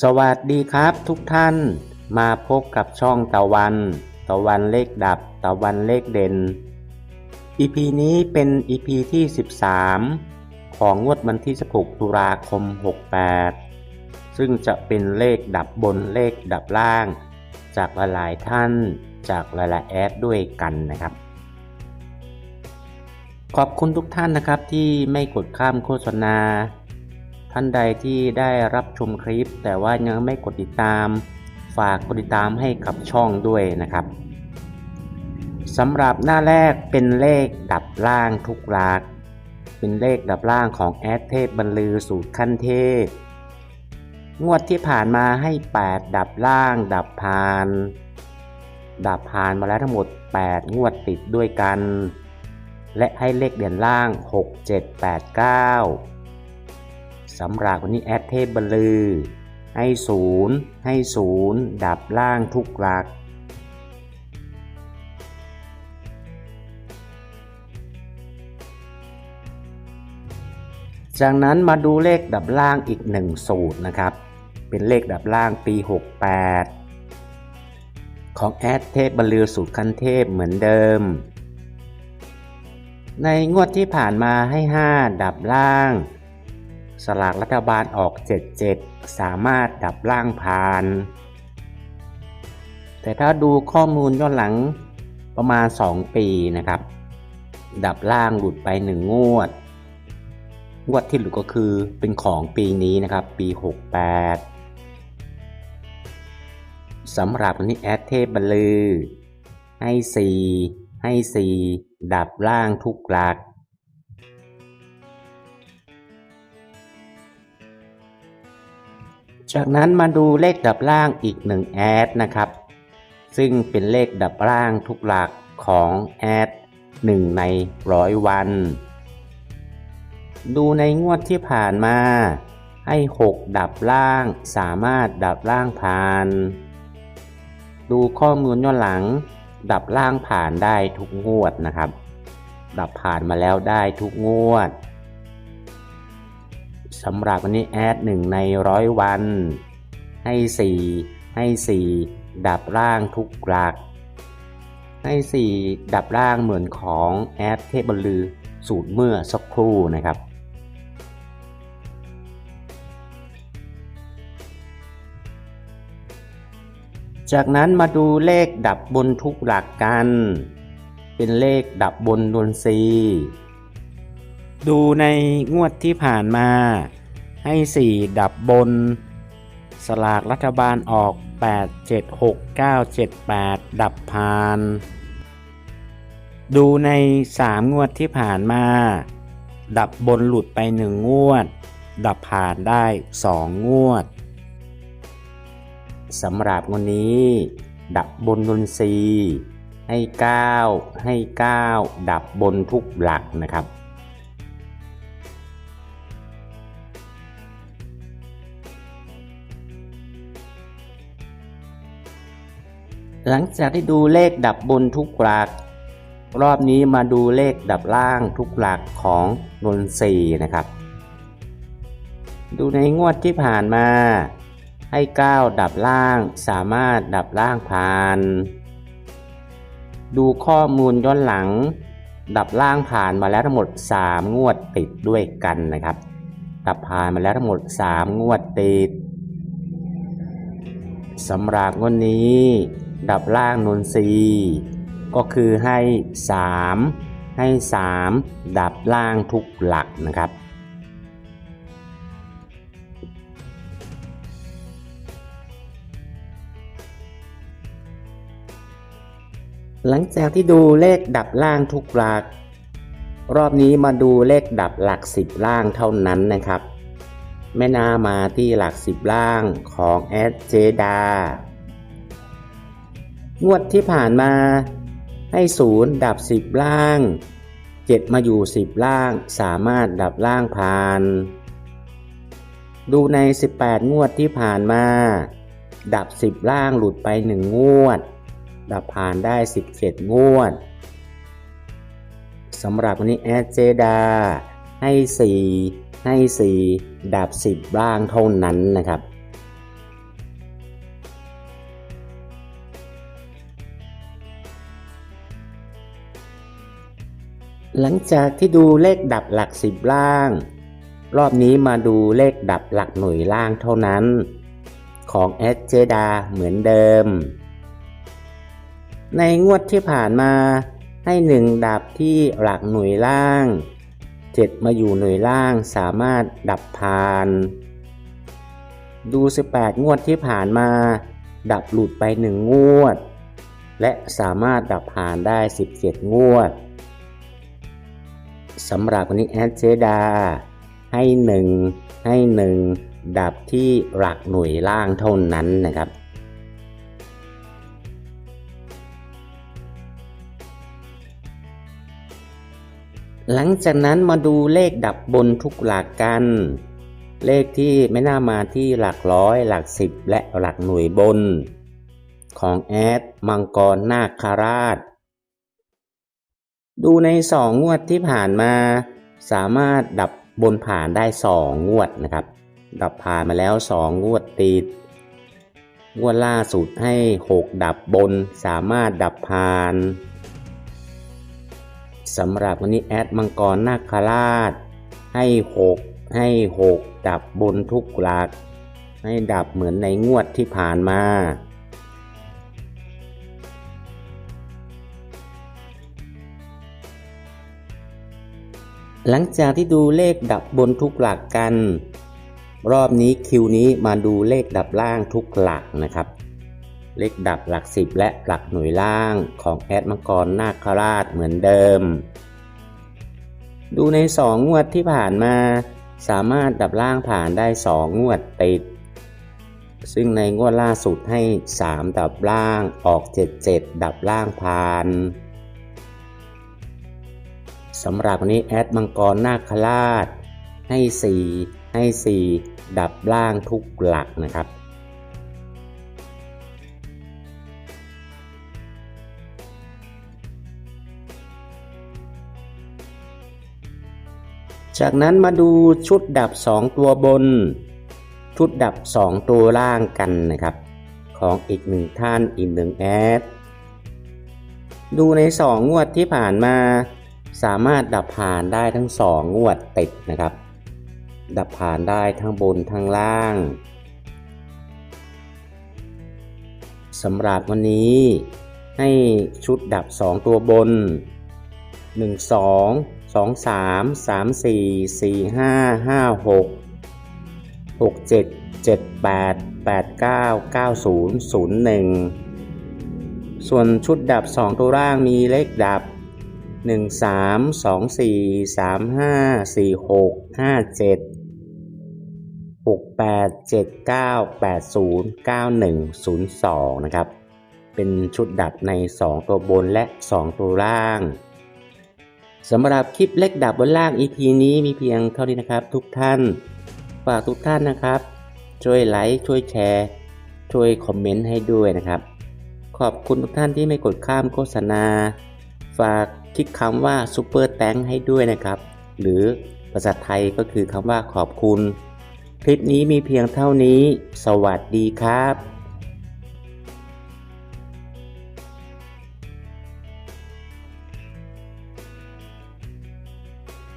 สวัสดีครับทุกท่านมาพบกับช่องตะวัน ตะวันเลขดับ ตะวันเลขเด่น EP นี้เป็น EP ที่ 13 ของงวดวันที่ 16 ตุลาคม 68 ซึ่งจะเป็นเลขดับบนเลขดับล่าง จากหลายๆท่านจากหลายๆแอดด้วยกันนะครับ ขอบคุณทุกท่านนะครับที่ไม่กดข้ามโฆษณา ท่านใดที่ได้รับชมคลิป แต่ว่ายังไม่กดติดตาม ฝากกดติดตามให้กับช่องด้วยนะครับสำหรับหน้าแรกเป็นเลขดับล่างทุกหลัก เป็นเลขดับล่างของแอดเทพบรรลือสูตรขั้นเทพ งวดที่ผ่านมาให้ 8 ดับล่าง ดับพาน ดับพานมาแล้วทั้งหมด 8 งวดติดด้วยกัน และให้เลขเด่นล่าง 6 7 8 9 สำหรับวันนี้แอดเทพบลือ ให้ศูนย์ให้ศูนย์ดับล่างทุกหลัก จากนั้นมาดูเลขดับล่างอีกหนึ่งสูตรนะครับ เป็นเลขดับล่างปี 68 ของแอดเทพบลือสูตรคันเทพเหมือนเดิมในงวดที่ผ่านมาให้ 5 ดับล่าง สลากรัฐบาลออก 77 สามารถดับล่างผ่าน แต่ถ้าดูข้อมูลย้อนหลังประมาณ 2 ปีนะครับ ดับล่างหลุดไป 1 งวด งวดที่หลุดก็คือเป็นของปีนี้นะครับ ปี 68สำหรับวันนี้แอดเทพบลือ ให้ 4 ให้ 4 ดับล่างทุกหลัก จากนั้นมาดูเลขดับล่างอีกหนึ่งแอดนะครับ ซึ่งเป็นเลขดับล่างทุกหลักของแอด1 ในร้อยวัน ดูในงวดที่ผ่านมาให้ 6 ดับล่างสามารถดับล่างผ่าน ดูข้อมูลย้อนหลัง ดับล่างผ่านได้ทุกงวดนะครับ ดับผ่านมาแล้วได้ทุกงวด สำหรับวันนี้แอดหนึ่งในร้อยวัน ให้ 4 ให้ 4 ดับล่างทุกหลัก ให้ 4 ดับล่างเหมือนของแอดเทพบรรลือสูตรเมื่อสักครู่นะครับจากนั้นมาดูเลขดับบนทุกหลักกัน เป็นเลขดับบนดนซี ดูในงวดที่ผ่านมา ให้ 4 ดับบน สลากรัฐบาลออก 8 7 6 9 7 8 ดับพาน ดูใน 3 งวดที่ผ่านมา ดับบนหลุดไป 1 งวด ดับผ่านได้ 2 งวดสำหรับวันนี้ ดับบนดนซีให้ 9 ให้ 9 ดับบนทุกหลักนะครับ หลังจากที่ดูเลขดับบนทุกหลัก รอบนี้มาดูเลขดับล่างทุกหลักของนนทรีนะครับ ดูในงวดที่ผ่านมา ให้ 9 ดับล่างสามารถดับล่างผ่าน ดูข้อมูลย้อนหลัง ดับล่างผ่านมาแล้วทั้งหมด 3 งวดติดด้วยกันนะครับ ดับผ่านมาแล้วทั้งหมด 3 งวดติดสำหรับงวดนี้ ดับล่างนนทรีก็คือให้ 3 ให้ 3 ดับล่างทุกหลักนะครับ หลังจากที่ดูเลขดับล่างทุกหลัก รอบนี้มาดูเลขดับหลักสิบล่างเท่านั้นนะครับไม่น่ามาที่หลักสิบล่างของแอดเจดา งวดที่ผ่านมาให้ศูนย์ดับสิบล่างเจ็ดมาอยู่สิบล่างสามารถดับล่างผ่าน ดูใน 18 งวดที่ผ่านมา ดับ10ล่างหลุดไป1งวด ดับผ่านได้ 17 งวดสำหรับวันนี้แอดเจดาให้ 4 ให้ 4 ดับ 10 ล่างเท่านั้นนะครับ หลังจากที่ดูเลขดับหลักสิบล่าง รอบนี้มาดูเลขดับหลักหน่วยล่างเท่านั้น ของแอดเจดาเหมือนเดิม ในงวดที่ผ่านมาให้หนึ่งดับที่หลักหน่วยล่างเจ็ดมาอยู่หน่วยล่างสามารถดับผ่าน ดู 18 งวดที่ผ่านมา ดับหลุดไปหนึ่งงวด และสามารถดับผ่านได้ 17 งวด สำหรับวันนี้แอดเจดา ให้หนึ่งให้หนึ่งดับที่หลักหน่วยล่างเท่านั้นนะครับหลังจากนั้นมาดูเลขดับบนทุกหลักกัน เลขที่ไม่น่ามาที่หลักร้อย หลักสิบและหลักหน่วยบน ของแอดมังกรนาคาราช ดูในสองงวดที่ผ่านมา สามารถดับบนผ่านได้สองงวดนะครับ ดับผ่านมาแล้วสองงวดติด งวดล่าสุดให้หกดับบน สามารถดับผ่านสำหรับวันนี้แอดมังกรนาคราช ให้หกให้หกดับบนทุกหลัก ให้ดับเหมือนในงวดที่ผ่านมา หลังจากที่ดูเลขดับบนทุกหลักกัน รอบนี้คิวนี้มาดูเลขดับล่างทุกหลักนะครับ เลขดับหลักสิบและหลักหน่วยล่างของแอดมังกรนาคราชเหมือนเดิม ดูในสองงวดที่ผ่านมา สามารถดับล่างผ่านได้สองงวดติด ซึ่งในงวดล่าสุดให้ 3 ดับล่างออก 77 ดับล่างผ่าน สำหรับวันนี้แอดมังกรนาคราช ให้ 4 ให้ 4 ดับล่างทุกหลักนะครับ จากนั้นมาดูชุดดับ 2 ตัวบน ชุดดับ 2 ตัวล่างกันนะครับ ของอีกหนึ่งท่านอีกหนึ่งแอด ดูใน 2 งวดที่ผ่านมา สามารถดับผ่านได้ทั้ง2งวดติดนะครับ ดับผ่านได้ทั้งบนทั้งล่างสำหรับวันนี้ให้ชุดดับ 2 ตัวบน 1 2 2 3 3 4 4 5 5 6 6 7 7 8 8 9 9 0 0 1 ส่วนชุดดับ 2 ตัวล่างมีเลขดับ 1 3 2 4 3 5 4 6 5 7 6 8 7 9 8 0 9 1 0 2นะครับ เป็นชุดดับใน 2 ตัวบนและ 2 ตัวล่างสำหรับคลิปเล็กดับบนล่าง EP นี้มีเพียงเท่านี้นะครับทุกท่าน ฝากทุกท่านนะครับ ช่วยไลค์ช่วยแชร์ ช่วยคอมเมนต์ให้ด้วยนะครับ ขอบคุณทุกท่านที่ไม่กดข้ามโฆษณา ฝาก คลิกคำว่าซูเปอร์แตงให้ด้วยนะครับ หรือภาษาไทยก็คือคำว่าขอบคุณ คลิปนี้มีเพียงเท่านี้ สวัสดีครับ